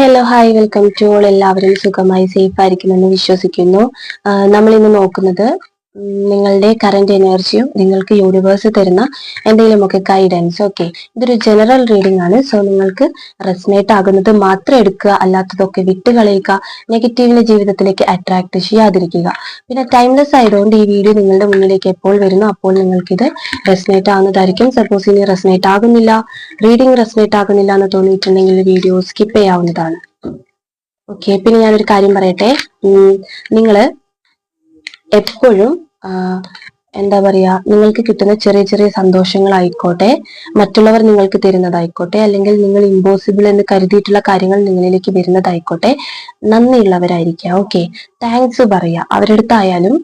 Hello hi welcome to all എല്ലാവരും സുഖമായി safe ആയിരിക്കുമെന്ന് വിശ്വസിക്കുന്നു. നമ്മൾ ഇന്ന് നോക്കുന്നത് നിങ്ങളുടെ കറന്റ് എനർജിയും നിങ്ങൾക്ക് യൂണിവേഴ്സ് തരുന്ന എന്തെങ്കിലുമൊക്കെ ഗൈഡൻസ് ഓക്കെ ഇതൊരു ജനറൽ റീഡിംഗ് ആണ്. സോ നിങ്ങൾക്ക് റെസ്മേറ്റ് ആകുന്നത് മാത്രം എടുക്കുക അല്ലാത്തതൊക്കെ വിട്ടുകളയുക നെഗറ്റീവിനെ ജീവിതത്തിലേക്ക് അട്രാക്ട് ചെയ്യാതിരിക്കുക. പിന്നെ ടൈംലെസ് ആയതുകൊണ്ട് ഈ വീഡിയോ നിങ്ങളുടെ മുന്നിലേക്ക് എപ്പോൾ വരുന്നു അപ്പോൾ നിങ്ങൾക്ക് ഇത് റെസ്മേറ്റ് ആവുന്നതായിരിക്കും. സപ്പോസ് ഇനി റെസ്മേറ്റ് ആകുന്നില്ല റീഡിംഗ് റെസ്മേറ്റ് ആകുന്നില്ല എന്ന് തോന്നിയിട്ടുണ്ടെങ്കിൽ വീഡിയോ സ്കിപ്പ് ചെയ്യാവുന്നതാണ്. ഓക്കെ പിന്നെ ഞാനൊരു കാര്യം പറയട്ടെ. നിങ്ങൾ എപ്പോഴും എന്താ പറയാ നിങ്ങൾക്ക് കിട്ടുന്ന ചെറിയ ചെറിയ സന്തോഷങ്ങളായിക്കോട്ടെ മറ്റുള്ളവർ നിങ്ങൾക്ക് തരുന്നതായിക്കോട്ടെ അല്ലെങ്കിൽ നിങ്ങൾ ഇമ്പോസിബിൾ എന്ന് കരുതിയിട്ടുള്ള കാര്യങ്ങൾ നിങ്ങളിലേക്ക് വരുന്നതായിക്കോട്ടെ നന്ദിയുള്ളവരായിരിക്കുക ഓക്കെ താങ്ക്സ് പറയാ. അവരെടുത്തായാലും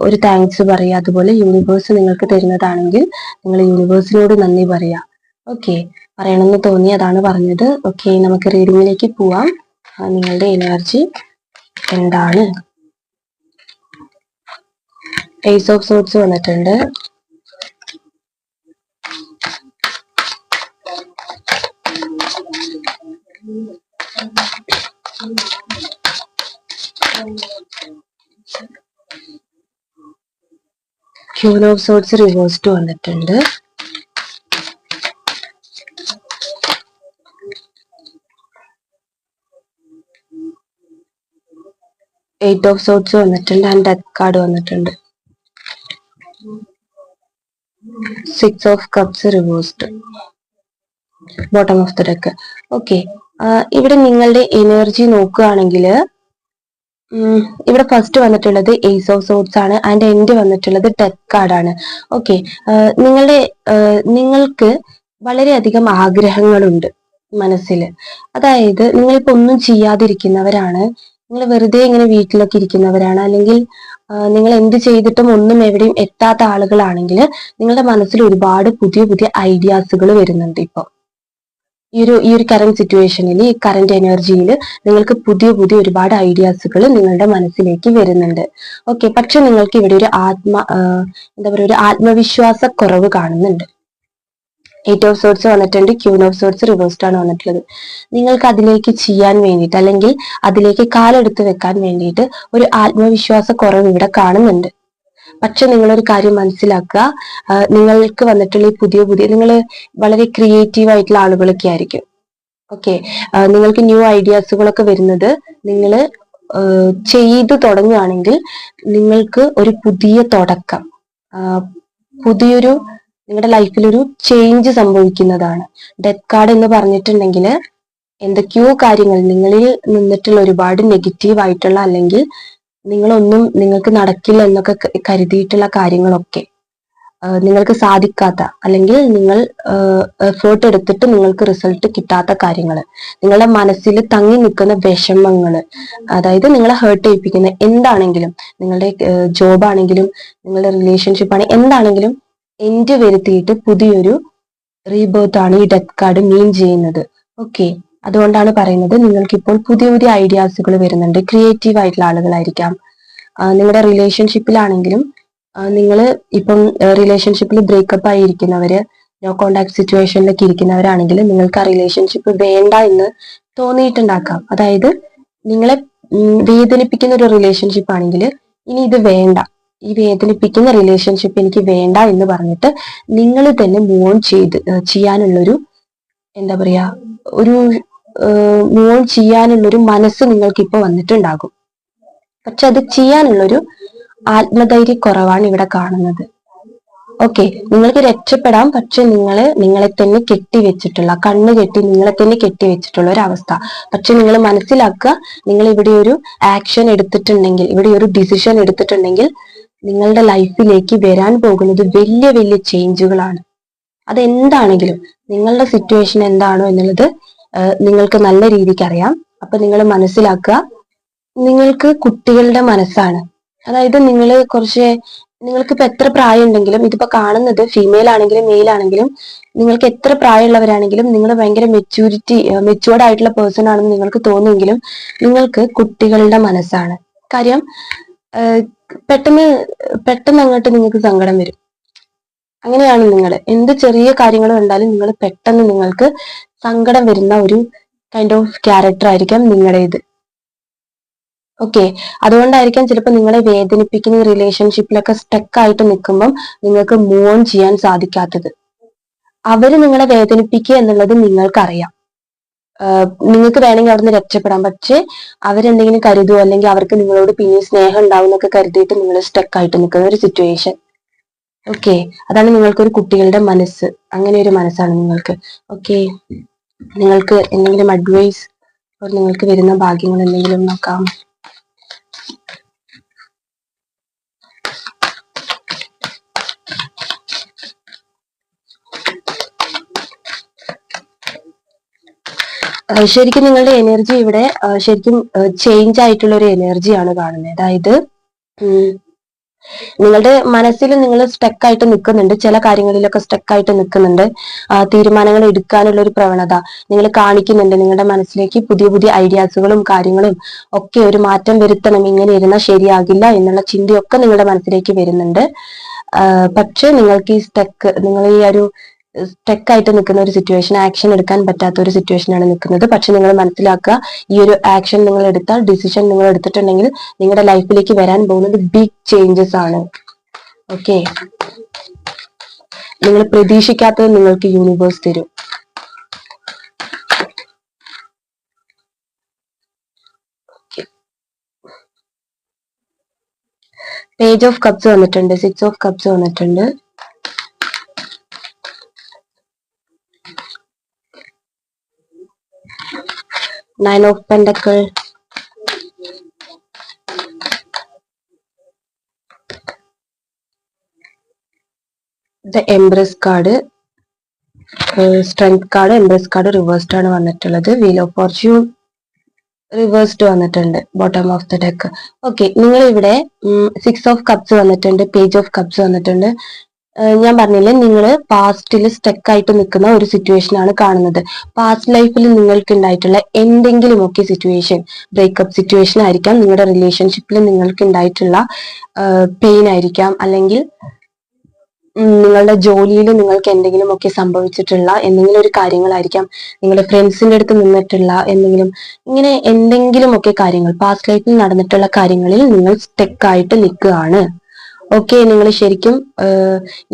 ഒരു താങ്ക്സ് പറയാ. അതുപോലെ യൂണിവേഴ്സ് നിങ്ങൾക്ക് തരുന്നതാണെങ്കിൽ നിങ്ങൾ യൂണിവേഴ്സിനോട് നന്ദി പറയാ. ഓക്കെ പറയണമെന്ന് തോന്നി അതാണ് പറഞ്ഞത്. ഓക്കെ നമുക്ക് റീഡിങ്ങിലേക്ക് പോവാം. നിങ്ങളുടെ എനർജി എന്താണ്? ഏസ് ഓഫ് സോട്സ് വന്നിട്ടുണ്ട്. ക്യൂൻ ഓഫ് സോട്സ് റിവേഴ്സ്ഡ് വന്നിട്ടുണ്ട്. എയ്റ്റ് ഓഫ് സോട്സ് വന്നിട്ടുണ്ട് ആൻഡ് ഡെത്ത് കാർഡ് വന്നിട്ടുണ്ട്. Six of cups reversed bottom of the deck okay ഇവിടെ നിങ്ങളുടെ എനർജി നോക്കുകയാണെങ്കിൽ ഇവിടെ ഫസ്റ്റ് വന്നിട്ടുള്ളത് ഏസ് ഓഫ് സോഡ്സ് ആണ്. ആൻഡ് എൻഡ് വന്നിട്ടുള്ളത് ഡെത്ത് കാർഡാണ് ഓക്കെ നിങ്ങളുടെ നിങ്ങൾക്ക് വളരെയധികം ആഗ്രഹങ്ങളുണ്ട് മനസ്സിൽ. അതായത് നിങ്ങളിപ്പോൾ ഒന്നും ചെയ്യാതിരിക്കുന്നവരാണ്. നിങ്ങൾ വെറുതെ ഇങ്ങനെ വീട്ടിലൊക്കെ ഇരിക്കുന്നവരാണ്. അല്ലെങ്കിൽ നിങ്ങൾ എന്ത് ചെയ്തിട്ടും ഒന്നും എവിടെയും എത്താത്ത ആളുകളാണെങ്കിൽ നിങ്ങളുടെ മനസ്സിൽ ഒരുപാട് പുതിയ പുതിയ ഐഡിയാസുകൾ വരുന്നുണ്ട് ഇപ്പൊ. ഈ ഒരു ഈ ഒരു കറന്റ് സിറ്റുവേഷനിൽ ഈ കറന്റ് എനർജിയിൽ നിങ്ങൾക്ക് പുതിയ പുതിയ ഒരുപാട് ഐഡിയാസുകൾ നിങ്ങളുടെ മനസ്സിലേക്ക് വരുന്നുണ്ട്. ഓക്കെ പക്ഷെ നിങ്ങൾക്ക് ഇവിടെ ഒരു ആത്മ എന്താ പറയുക ഒരു ആത്മവിശ്വാസ കുറവ് കാണുന്നുണ്ട്. എയ്റ്റ് ഓഫ് സോർട്സ് വന്നിട്ടുണ്ട് ക്യൂൺ ഓഫ് സോർട്സ് റിവേഴ്സ്ഡ് ആണ് വന്നിട്ടുള്ളത്. നിങ്ങൾക്ക് അതിലേക്ക് ചെയ്യാൻ വേണ്ടിയിട്ട് അല്ലെങ്കിൽ അതിലേക്ക് കാലെടുത്ത് വെക്കാൻ വേണ്ടിയിട്ട് ഒരു ആത്മവിശ്വാസ കുറവ് ഇവിടെ കാണുന്നുണ്ട്. പക്ഷെ നിങ്ങളൊരു കാര്യം മനസ്സിലാക്കുക നിങ്ങൾക്ക് വന്നിട്ടുള്ള ഈ പുതിയ പുതിയ നിങ്ങൾ വളരെ ക്രിയേറ്റീവ് ആയിട്ടുള്ള ആളുകളൊക്കെ ആയിരിക്കും. ഓക്കെ നിങ്ങൾക്ക് ന്യൂ ഐഡിയാസുകളൊക്കെ വരുന്നത് നിങ്ങൾ ചെയ്തു തുടങ്ങുകയാണെങ്കിൽ നിങ്ങൾക്ക് ഒരു പുതിയ തുടക്കം പുതിയൊരു നിങ്ങളുടെ ലൈഫിൽ ഒരു ചേഞ്ച് സംഭവിക്കുന്നതാണ്. ഡെത്ത് കാർഡ് എന്ന് പറഞ്ഞിട്ടുണ്ടെങ്കിൽ എന്തൊക്കെയോ കാര്യങ്ങൾ നിങ്ങളിൽ നിന്നിട്ടുള്ള ഒരുപാട് നെഗറ്റീവ് ആയിട്ടുള്ള അല്ലെങ്കിൽ നിങ്ങളൊന്നും നിങ്ങൾക്ക് നടക്കില്ല എന്നൊക്കെ കരുതിയിട്ടുള്ള കാര്യങ്ങളൊക്കെ നിങ്ങൾക്ക് സാധിക്കാത്ത അല്ലെങ്കിൽ നിങ്ങൾ എഫേർട്ട് എടുത്തിട്ട് നിങ്ങൾക്ക് റിസൾട്ട് കിട്ടാത്ത കാര്യങ്ങൾ നിങ്ങളുടെ മനസ്സിൽ തങ്ങി നിൽക്കുന്ന വിഷമങ്ങൾ അതായത് നിങ്ങളെ ഹേർട്ട് ചെയ്യിപ്പിക്കുന്ന എന്താണെങ്കിലും നിങ്ങളുടെ ജോബാണെങ്കിലും നിങ്ങളുടെ റിലേഷൻഷിപ്പ് ആണെങ്കിലും എന്താണെങ്കിലും എൻഡ് വരുത്തിയിട്ട് പുതിയൊരു റീബേർത്ത് ആണ് ഈ ഡെത്ത് കാർഡ് മീൻ ചെയ്യുന്നത്. ഓക്കെ അതുകൊണ്ടാണ് പറയുന്നത് നിങ്ങൾക്ക് ഇപ്പോൾ പുതിയ പുതിയ ഐഡിയാസുകൾ വരുന്നുണ്ട്. ക്രിയേറ്റീവ് ആയിട്ടുള്ള ആളുകളായിരിക്കാം. നിങ്ങളുടെ റിലേഷൻഷിപ്പിലാണെങ്കിലും നിങ്ങൾ ഇപ്പം റിലേഷൻഷിപ്പിൽ ബ്രേക്കപ്പ് ആയിരിക്കുന്നവര് നോ കോണ്ടാക്ട് സിറ്റുവേഷനിലൊക്കെ ഇരിക്കുന്നവരാണെങ്കിൽ നിങ്ങൾക്ക് ആ റിലേഷൻഷിപ്പ് വേണ്ട എന്ന് തോന്നിയിട്ടുണ്ടാക്കാം. അതായത് നിങ്ങളെ വേദനിപ്പിക്കുന്ന ഒരു റിലേഷൻഷിപ്പ് ആണെങ്കിൽ ഇനി ഇത് വേണ്ട. ഈ വേദനിപ്പിക്കുന്ന റിലേഷൻഷിപ്പ് എനിക്ക് വേണ്ട എന്ന് പറഞ്ഞിട്ട് നിങ്ങൾ തന്നെ മൂവ് ചെയ്ത് ചെയ്യാനുള്ളൊരു എന്താ പറയാ ഒരു മൂവ് ചെയ്യാനുള്ളൊരു മനസ്സ് നിങ്ങൾക്ക് ഇപ്പൊ വന്നിട്ടുണ്ടാകും. പക്ഷെ അത് ചെയ്യാനുള്ളൊരു ആത്മധൈര്യ കുറവാണ് ഇവിടെ കാണുന്നത്. ഓക്കെ നിങ്ങൾക്ക് രക്ഷപ്പെടാം പക്ഷെ നിങ്ങൾ നിങ്ങളെ തന്നെ കെട്ടിവെച്ചിട്ടുള്ള കണ്ണ് കെട്ടി നിങ്ങളെ തന്നെ കെട്ടിവെച്ചിട്ടുള്ള ഒരു അവസ്ഥ. പക്ഷെ നിങ്ങൾ മനസ്സിലാക്കുക നിങ്ങൾ ഇവിടെ ഒരു ആക്ഷൻ എടുത്തിട്ടുണ്ടെങ്കിൽ ഇവിടെ ഒരു ഡിസിഷൻ എടുത്തിട്ടുണ്ടെങ്കിൽ നിങ്ങളുടെ ലൈഫിലേക്ക് വരാൻ പോകുന്നത് വലിയ വലിയ ചേഞ്ചുകളാണ്. അതെന്താണെങ്കിലും നിങ്ങളുടെ സിറ്റുവേഷൻ എന്താണോ എന്നുള്ളത് നിങ്ങൾക്ക് നല്ല രീതിക്ക് അറിയാം. അപ്പൊ നിങ്ങൾ മനസ്സിലാക്കുക. നിങ്ങൾക്ക് കുട്ടികളുടെ മനസ്സാണ്. അതായത് നിങ്ങൾ കുറച്ച് നിങ്ങൾക്ക് ഇപ്പൊ എത്ര പ്രായം ഉണ്ടെങ്കിലും ഇതിപ്പോ കാണുന്നത് ഫീമെയിൽ ആണെങ്കിലും മെയിൽ ആണെങ്കിലും നിങ്ങൾക്ക് എത്ര പ്രായമുള്ളവരാണെങ്കിലും നിങ്ങൾ ഭയങ്കര മെച്യൂരിറ്റി മെച്യൂർഡ് ആയിട്ടുള്ള പേഴ്സൺ ആണെന്ന് നിങ്ങൾക്ക് തോന്നുമെങ്കിലും നിങ്ങൾക്ക് കുട്ടികളുടെ മനസ്സാണ്. കാര്യം പെട്ടെന്ന് പെട്ടെന്ന് അങ്ങോട്ട് നിങ്ങൾക്ക് സങ്കടം വരും. അങ്ങനെയാണ് നിങ്ങൾ എന്ത് ചെറിയ കാര്യങ്ങൾ കണ്ടാലും നിങ്ങൾ പെട്ടെന്ന് നിങ്ങൾക്ക് സങ്കടം വരുന്ന ഒരു കൈൻഡ് ഓഫ് ക്യാരക്ടർ ആയിരിക്കാം നിങ്ങളുടേത്. ഓക്കെ അതുകൊണ്ടായിരിക്കാം ചിലപ്പോൾ നിങ്ങളെ വേദനിപ്പിക്കുന്ന റിലേഷൻഷിപ്പിലൊക്കെ സ്റ്റക്ക് ആയിട്ട് നിൽക്കുമ്പം നിങ്ങൾക്ക് മൂവ് ഓൺ ചെയ്യാൻ സാധിക്കാത്തത്. അവർ നിങ്ങളെ വേദനിപ്പിക്കുക എന്നുള്ളത് നിങ്ങൾക്കറിയാം. നിങ്ങൾക്ക് വേണമെങ്കിൽ അവിടെ നിന്ന് രക്ഷപ്പെടാം. പക്ഷെ അവരെന്തെങ്കിലും കരുതുമോ അല്ലെങ്കിൽ അവർക്ക് നിങ്ങളോട് പിന്നെ സ്നേഹം ഉണ്ടാവും എന്നൊക്കെ കരുതിയിട്ട് നിങ്ങൾ സ്റ്റക്ക് ആയിട്ട് നിൽക്കുന്ന ഒരു സിറ്റുവേഷൻ ഓക്കെ അതാണ് നിങ്ങൾക്കൊരു കുട്ടികളുടെ മനസ്സ്. അങ്ങനെ ഒരു മനസ്സാണ് നിങ്ങൾക്ക്. ഓക്കെ നിങ്ങൾക്ക് എന്തെങ്കിലും അഡ്വൈസ് നിങ്ങൾക്ക് വരുന്ന ഭാഗ്യങ്ങൾ എന്തെങ്കിലും നോക്കാം. ശരിക്കും നിങ്ങളുടെ എനർജി ഇവിടെ ശരിക്കും ചേഞ്ച് ആയിട്ടുള്ള ഒരു എനർജിയാണ് കാണുന്നത് അതായത് നിങ്ങളുടെ മനസ്സിൽ നിങ്ങൾ സ്റ്റക്ക് ആയിട്ട് നിൽക്കുന്നുണ്ട് ചില കാര്യങ്ങളിലൊക്കെ സ്റ്റക്ക് ആയിട്ട് നിൽക്കുന്നുണ്ട് തീരുമാനങ്ങൾ എടുക്കാനുള്ള ഒരു പ്രവണത നിങ്ങൾ കാണിക്കുന്നുണ്ട്. നിങ്ങളുടെ മനസ്സിലേക്ക് പുതിയ പുതിയ ഐഡിയാസുകളും കാര്യങ്ങളും ഒക്കെ ഒരു മാറ്റം വരുത്തണം ഇങ്ങനെ ഇരുന്നാൽ ശരിയാകില്ല എന്നുള്ള ചിന്തയൊക്കെ നിങ്ങളുടെ മനസ്സിലേക്ക് വരുന്നുണ്ട്. പക്ഷെ നിങ്ങൾക്ക് ഈ സ്റ്റക്ക് നിങ്ങൾ ഈ ഒരു സ്റ്റക്ക് ആയിട്ട് നിൽക്കുന്ന ഒരു സിറ്റുവേഷൻ ആക്ഷൻ എടുക്കാൻ പറ്റാത്ത ഒരു സിറ്റുവേഷനാണ് നിൽക്കുന്നത്. പക്ഷെ നിങ്ങൾ മനസ്സിലാക്കുക ഈ ഒരു ആക്ഷൻ നിങ്ങൾ എടുത്താൽ ഡിസിഷൻ നിങ്ങൾ എടുത്തിട്ടുണ്ടെങ്കിൽ നിങ്ങളുടെ ലൈഫിലേക്ക് വരാൻ പോകുന്നത് ബിഗ് ചേഞ്ചസ് ആണ്. ഓക്കെ നിങ്ങൾ പ്രതീക്ഷിക്കാത്തത് നിങ്ങൾക്ക് യൂണിവേഴ്സ് തരും. പേജ് ഓഫ് കപ്സ് വന്നിട്ടുണ്ട് സിക്സ് ഓഫ് കപ്സ് വന്നിട്ടുണ്ട്. Nine of pentacle the empress card strength card empress card reversed ആണ് വന്നിട്ടുള്ളത്. വീൽ ഓഫ് ഫോർച്യൂൺ റിവേഴ്സ്ഡ് വന്നിട്ടുണ്ട് bottom of the deck okay നിങ്ങൾ ഇവിടെ സിക്സ് ഓഫ് കപ്സ് വന്നിട്ടുണ്ട് പേജ് ഓഫ് കപ്സ് വന്നിട്ടുണ്ട്. ഞാൻ പറഞ്ഞില്ലേ നിങ്ങൾ പാസ്റ്റിൽ സ്റ്റക്ക് ആയിട്ട് നിൽക്കുന്ന ഒരു സിറ്റുവേഷൻ ആണ് കാണുന്നത്. പാസ്റ്റ് ലൈഫിൽ നിങ്ങൾക്ക് ഉണ്ടായിട്ടുള്ള എന്തെങ്കിലുമൊക്കെ സിറ്റുവേഷൻ ബ്രേക്കപ്പ് സിറ്റുവേഷൻ ആയിരിക്കാം നിങ്ങളുടെ റിലേഷൻഷിപ്പിൽ നിങ്ങൾക്ക് ഉണ്ടായിട്ടുള്ള പെയിൻ ആയിരിക്കാം അല്ലെങ്കിൽ നിങ്ങളുടെ ജോലിയിൽ നിങ്ങൾക്ക് എന്തെങ്കിലുമൊക്കെ സംഭവിച്ചിട്ടുള്ള എന്തെങ്കിലും ഒരു കാര്യങ്ങളായിരിക്കാം നിങ്ങളുടെ ഫ്രണ്ട്സിന്റെ അടുത്ത് നിന്നിട്ടുള്ള എന്തെങ്കിലും ഇങ്ങനെ എന്തെങ്കിലുമൊക്കെ കാര്യങ്ങൾ പാസ്റ്റ് ലൈഫിൽ നടന്നിട്ടുള്ള കാര്യങ്ങളിൽ നിങ്ങൾ സ്റ്റെക്കായിട്ട് നിൽക്കുകയാണ്. ഓക്കെ നിങ്ങൾ ശരിക്കും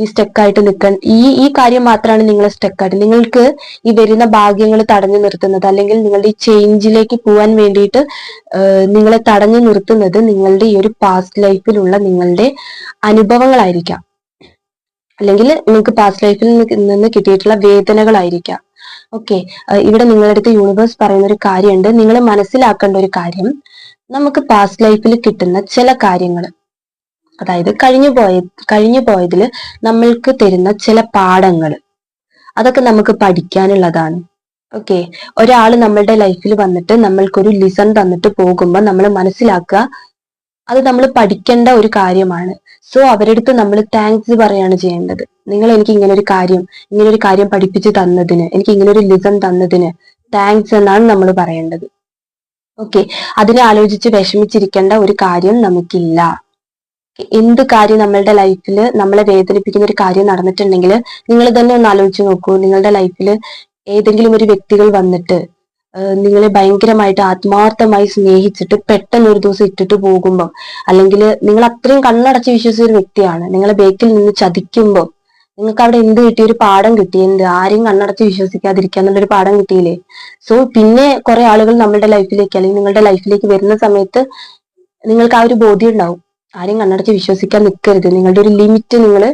ഈ സ്റ്റെക്കായിട്ട് നിൽക്കാൻ ഈ ഈ കാര്യം മാത്രമാണ് നിങ്ങൾ സ്റ്റെക്കായിട്ട് നിങ്ങൾക്ക് ഈ വരുന്ന ഭാഗ്യങ്ങൾ തടഞ്ഞു നിർത്തുന്നത് അല്ലെങ്കിൽ നിങ്ങളുടെ ഈ ചേഞ്ചിലേക്ക് പോകാൻ വേണ്ടിയിട്ട് നിങ്ങളെ തടഞ്ഞു നിർത്തുന്നത് നിങ്ങളുടെ ഈ ഒരു പാസ്റ്റ് ലൈഫിലുള്ള നിങ്ങളുടെ അനുഭവങ്ങളായിരിക്കാം. അല്ലെങ്കിൽ നിങ്ങൾക്ക് പാസ്റ്റ് ലൈഫിൽ നിന്ന് കിട്ടിയിട്ടുള്ള വേദനകളായിരിക്കാം. ഓക്കെ ഇവിടെ നിങ്ങളുടെ അടുത്ത് യൂണിവേഴ്സ് പറയുന്ന ഒരു കാര്യമുണ്ട്. നിങ്ങൾ മനസ്സിലാക്കേണ്ട ഒരു കാര്യം നമുക്ക് പാസ്റ്റ് ലൈഫിൽ കിട്ടുന്ന ചില കാര്യങ്ങൾ അതായത് കഴിഞ്ഞു പോയ കഴിഞ്ഞു പോയതിൽ നമ്മൾക്ക് തരുന്ന ചില പാഠങ്ങൾ അതൊക്കെ നമുക്ക് പഠിക്കാനുള്ളതാണ്. ഓക്കെ? ഒരാൾ നമ്മളുടെ ലൈഫിൽ വന്നിട്ട് നമ്മൾക്കൊരു ലിസൺ തന്നിട്ട് പോകുമ്പോൾ നമ്മൾ മനസ്സിലാക്കുക അത് നമ്മൾ പഠിക്കേണ്ട ഒരു കാര്യമാണ്. സോ അവരെടുത്ത് നമ്മൾ താങ്ക്സ് പറയാണ് ചെയ്യേണ്ടത്. നിങ്ങൾ എനിക്ക് ഇങ്ങനെ ഒരു കാര്യം ഇങ്ങനെ ഒരു കാര്യം പഠിപ്പിച്ച് തന്നതിന് എനിക്ക് ഇങ്ങനെ ഒരു ലിസൺ തന്നതിന് താങ്ക്സ് എന്നാണ് നമ്മൾ പറയേണ്ടത്. ഓക്കെ? അതിനെ ആലോചിച്ച് വിഷമിച്ചിരിക്കേണ്ട ഒരു കാര്യം നമുക്കില്ല. എന്ത് കാര്യം നമ്മളുടെ ലൈഫിൽ നമ്മളെ വേദനിപ്പിക്കുന്ന ഒരു കാര്യം നടന്നിട്ടുണ്ടെങ്കിൽ നിങ്ങൾ തന്നെ ഒന്ന് ആലോചിച്ച് നോക്കൂ. നിങ്ങളുടെ ലൈഫിൽ ഏതെങ്കിലും ഒരു വ്യക്തികൾ വന്നിട്ട് നിങ്ങളെ ഭയങ്കരമായിട്ട് ആത്മാർത്ഥമായി സ്നേഹിച്ചിട്ട് പെട്ടെന്ന് ഒരു ദിവസം ഇട്ടിട്ട് പോകുമ്പോൾ അല്ലെങ്കിൽ നിങ്ങൾ അത്രയും കണ്ണടച്ച് വിശ്വസിച്ച ഒരു വ്യക്തിയാണ് നിങ്ങളെ ബേക്കിൽ നിന്ന് ചതിക്കുമ്പോൾ നിങ്ങൾക്ക് അവിടെ എന്ത് കിട്ടി? ഒരു പാഠം കിട്ടി. എന്ത്? ആരെയും കണ്ണടച്ച് വിശ്വസിക്കാതിരിക്കുക എന്നുള്ളൊരു പാഠം കിട്ടിയില്ലേ? സോ പിന്നെ കുറെ ആളുകൾ നമ്മളുടെ ലൈഫിലേക്ക് അല്ലെങ്കിൽ നിങ്ങളുടെ ലൈഫിലേക്ക് വരുന്ന സമയത്ത് നിങ്ങൾക്ക് ആ ഒരു ബോധ്യം ഉണ്ടാവും. ആരെയും കണ്ണടച്ച് വിശ്വസിക്കാൻ നിൽക്കരുത് നിങ്ങളുടെ ഒരു ലിമിറ്റ് നിങ്ങൾ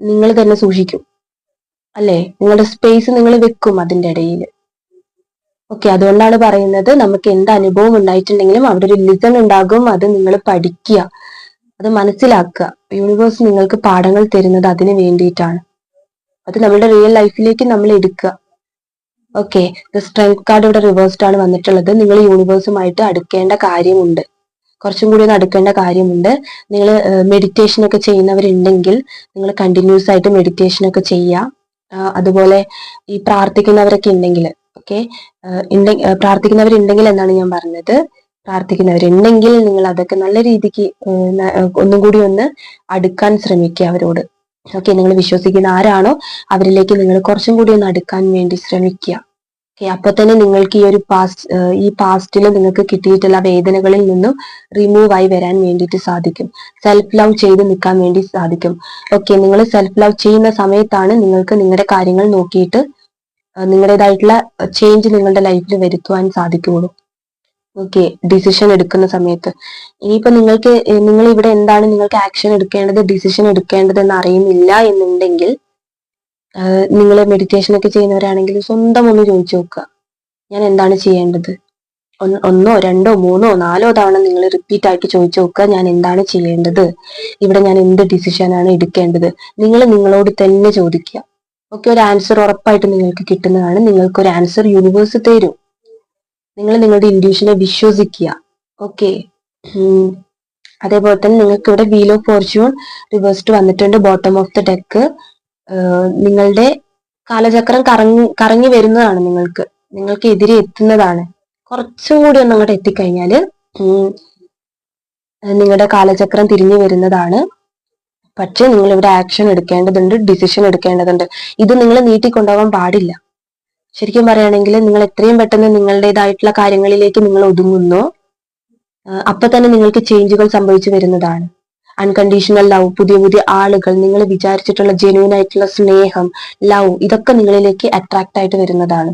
നിങ്ങൾ തന്നെ സൂക്ഷിക്കും. അല്ലേ? നിങ്ങളുടെ സ്പേസ് നിങ്ങൾ വെക്കും അതിന്റെ ഇടയിൽ ഓക്കെ അതുകൊണ്ടാണ് പറയുന്നത് നമുക്ക് എന്ത് അനുഭവം ഉണ്ടായിട്ടുണ്ടെങ്കിലും അവിടെ ഒരു ലിസൺ ഉണ്ടാകും അത് നിങ്ങൾ പഠിക്കുക. അത് മനസ്സിലാക്കുക. യൂണിവേഴ്സ് നിങ്ങൾക്ക് പാഠങ്ങൾ തരുന്നത് അതിന് വേണ്ടിയിട്ടാണ്. അത് നമ്മുടെ റിയൽ ലൈഫിലേക്ക് നമ്മൾ എടുക്കുക. ഓക്കെ ദ സ്ട്രെങ്ത് കാർഡ് ഇവിടെ റിവേഴ്സ്ഡ് ആണ് വന്നിട്ടുള്ളത്. നിങ്ങൾ യൂണിവേഴ്സുമായിട്ട് അടുക്കേണ്ട കാര്യമുണ്ട്. കുറച്ചും കൂടി ഒന്ന് അടുക്കേണ്ട കാര്യമുണ്ട്. നിങ്ങൾ മെഡിറ്റേഷൻ ഒക്കെ ചെയ്യുന്നവരുണ്ടെങ്കിൽ നിങ്ങൾ കണ്ടിന്യൂസ് ആയിട്ട് മെഡിറ്റേഷൻ ഒക്കെ ചെയ്യുക അതുപോലെ ഈ പ്രാർത്ഥിക്കുന്നവരൊക്കെ ഉണ്ടെങ്കിൽ ഓക്കെ പ്രാർത്ഥിക്കുന്നവരുണ്ടെങ്കിൽ എന്നാണ് ഞാൻ പറഞ്ഞത്. പ്രാർത്ഥിക്കുന്നവരുണ്ടെങ്കിൽ നിങ്ങൾ അതൊക്കെ നല്ല രീതിക്ക് ഒന്നും കൂടി ഒന്ന് അടുക്കാൻ ശ്രമിക്കുക അവരോട്. ഓക്കെ നിങ്ങൾ വിശ്വസിക്കുന്ന ആരാണോ അവരിലേക്ക് നിങ്ങൾ കുറച്ചും കൂടി ഒന്ന് അടുക്കാൻ വേണ്ടി ശ്രമിക്കുക. അപ്പൊ തന്നെ നിങ്ങൾക്ക് ഈ ഒരു പാസ്റ്റ് ഈ പാസ്റ്റിൽ നിങ്ങൾക്ക് കിട്ടിയിട്ടുള്ള വേദനകളിൽ നിന്നും റിമൂവ് ആയി വരാൻ വേണ്ടിയിട്ട് സാധിക്കും. സെൽഫ് ലവ് ചെയ്ത് നിൽക്കാൻ വേണ്ടി സാധിക്കും. ഓക്കെ നിങ്ങൾ സെൽഫ് ലവ് ചെയ്യുന്ന സമയത്താണ് നിങ്ങൾക്ക് നിങ്ങളുടെ കാര്യങ്ങൾ നോക്കിയിട്ട് നിങ്ങളുടേതായിട്ടുള്ള ചേഞ്ച് നിങ്ങളുടെ ലൈഫിൽ വരുത്തുവാൻ സാധിക്കുകയുള്ളൂ. ഓക്കെ ഡിസിഷൻ എടുക്കുന്ന സമയത്ത്. ഇനിയിപ്പോ നിങ്ങൾക്ക് നിങ്ങൾ ഇവിടെ എന്താണ് നിങ്ങൾക്ക് ആക്ഷൻ എടുക്കേണ്ടത് ഡിസിഷൻ എടുക്കേണ്ടത് എന്ന് അറിയുന്നില്ല എന്നുണ്ടെങ്കിൽ നിങ്ങൾ മെഡിറ്റേഷൻ ഒക്കെ ചെയ്യുന്നവരാണെങ്കിൽ സ്വന്തം ഒന്ന് ചോദിച്ചു നോക്കുക. ഞാൻ എന്താണ് ചെയ്യേണ്ടത്? ഒന്നോ രണ്ടോ മൂന്നോ നാലോ തവണ നിങ്ങൾ റിപ്പീറ്റ് ആയിട്ട് ചോദിച്ചു നോക്കുക ഞാൻ എന്താണ് ചെയ്യേണ്ടത്? ഇവിടെ ഞാൻ എന്ത് ഡിസിഷൻ ആണ് എടുക്കേണ്ടത്? നിങ്ങൾ നിങ്ങളോട് തന്നെ ചോദിക്കുക. ഓക്കെ ഒരു ആൻസർ ഉറപ്പായിട്ട് നിങ്ങൾക്ക് കിട്ടുന്നതാണ്. നിങ്ങൾക്ക് ഒരു ആൻസർ യൂണിവേഴ്സ് തരും. നിങ്ങൾ നിങ്ങളുടെ ഇൻഡ്യൂഷനെ വിശ്വസിക്കുക. ഓക്കെ. അതേപോലെ തന്നെ നിങ്ങൾക്ക് ഇവിടെ വീൽ ഓഫ് ഫോർച്യൂൺ റിവേഴ്സ്ഡ് വന്നിട്ടുണ്ട് ബോട്ടം ഓഫ് ദ ഡെക്ക് നിങ്ങളുടെ കാലചക്രം കറങ്ങി കറങ്ങി വരുന്നതാണ് നിങ്ങൾക്ക്. നിങ്ങൾക്ക് എതിരെ എത്തുന്നതാണ്. കുറച്ചും കൂടി ഒന്ന് അങ്ങോട്ട് എത്തിക്കഴിഞ്ഞാൽ നിങ്ങളുടെ കാലചക്രം തിരിഞ്ഞു വരുന്നതാണ്. പക്ഷെ നിങ്ങൾ ഇവിടെ ആക്ഷൻ എടുക്കേണ്ടതുണ്ട് ഡിസിഷൻ എടുക്കേണ്ടതുണ്ട്. ഇത് നിങ്ങൾ നീട്ടിക്കൊണ്ടുപോകാൻ പാടില്ല. ശരിക്കും പറയുകയാണെങ്കിൽ നിങ്ങൾ എത്രയും പെട്ടെന്ന് നിങ്ങളുടേതായിട്ടുള്ള കാര്യങ്ങളിലേക്ക് നിങ്ങൾ ഒതുങ്ങുന്നു. അപ്പൊ തന്നെ നിങ്ങൾക്ക് ചേഞ്ചുകൾ സംഭവിച്ചു വരുന്നതാണ്. അൺകണ്ടീഷണൽ ലവ് പുതിയ പുതിയ ആളുകൾ നിങ്ങൾ വിചാരിച്ചിട്ടുള്ള ജെന്യൂൻ ആയിട്ടുള്ള സ്നേഹം ലവ് ഇതൊക്കെ നിങ്ങളിലേക്ക് അട്രാക്ട് ആയിട്ട് വരുന്നതാണ്.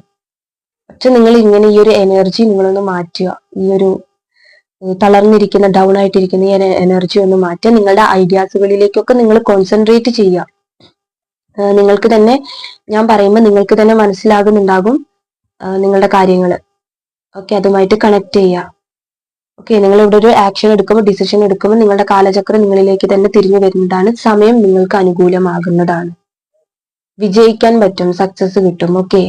പക്ഷെ നിങ്ങൾ ഇങ്ങനെ ഈ ഒരു എനർജി നിങ്ങളൊന്ന് മാറ്റുക. ഈ ഒരു തളർന്നിരിക്കുന്ന ഡൗൺ ആയിട്ടിരിക്കുന്ന ഈ എനർജി ഒന്ന് മാറ്റുക. നിങ്ങളുടെ ഐഡിയാസുകളിലേക്കൊക്കെ നിങ്ങൾ കോൺസെൻട്രേറ്റ് ചെയ്യുക. നിങ്ങൾക്ക് തന്നെ ഞാൻ പറയുമ്പോൾ നിങ്ങൾക്ക് തന്നെ മനസ്സിലാകുന്നുണ്ടാകും നിങ്ങളുടെ കാര്യങ്ങൾ. ഓക്കെ അതുമായിട്ട് കണക്ട് ചെയ്യുക. ഓക്കെ നിങ്ങൾ ഇവിടെ ഒരു ആക്ഷൻ എടുക്കുമ്പോൾ ഡിസിഷൻ എടുക്കുമ്പോൾ നിങ്ങളുടെ കാലചക്രം നിങ്ങളിലേക്ക് തന്നെ തിരിഞ്ഞു വരുന്നതാണ്. സമയം നിങ്ങൾക്ക് അനുകൂലമാകുന്നതാണ്. വിജയിക്കാൻ പറ്റും സക്സസ് കിട്ടും. ഓക്കെ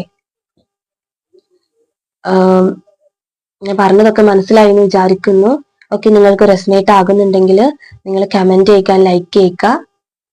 ഞാൻ പറഞ്ഞതൊക്കെ മനസ്സിലായി എന്ന് വിചാരിക്കുന്നു. ഓക്കെ നിങ്ങൾക്ക് റെസ്നേറ്റ് ആകുന്നുണ്ടെങ്കിൽ നിങ്ങൾ കമന്റ് ചെയ്യിക്കാൻ ലൈക്ക് ചെയ്യുക